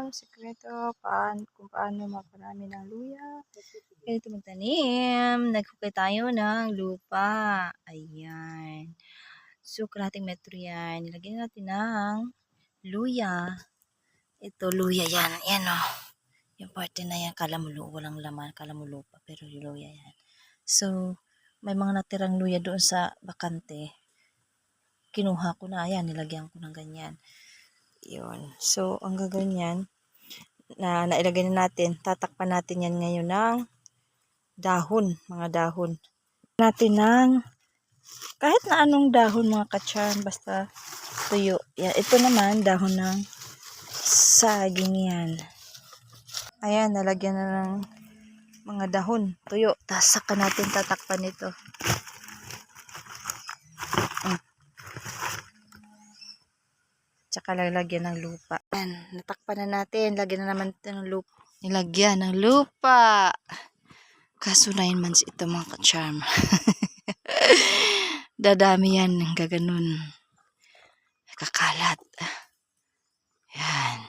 Ka-charm, sikreto, paan, kung paano maparami ng luya. Ganito magtanim. Naghukay tayo ng lupa. Ayan. So, kalating metro yan. Nilagyan natin ng luya. Ito, luya yan. Yan o. Yung parte na yan, kala mo lu- walang laman, kala mo lupa, pero luya yan. So, may mga natirang luya doon sa bakante. Kinuha ko na, ayan, nilagyan ko ng ganyan. Yun. So, ang gaganyan, na nailagay na natin, tatakpan natin yan ngayon ng dahon, mga dahon. Natin ng kahit na anong dahon mga kachan, basta tuyo. Yan. Ito naman, dahon ng saging yan. Ayan, nalagyan na ng mga dahon, tuyo. Tapos saka natin tatakpan ito. Tsaka lalagyan ng lupa. Ayan, natakpan na natin. Lagyan na naman ito ng lupa. Nilagyan ng lupa. Kaso nine months ito mga ka-charm. Dadami yan ng gaganon. Kakalat. Yan.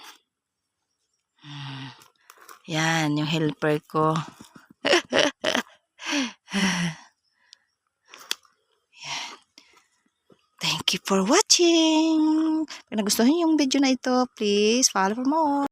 Hmm. Yan, yung helper ko. Yan. Thank you for watching. Kung nagustuhan yung video na ito, please follow for more.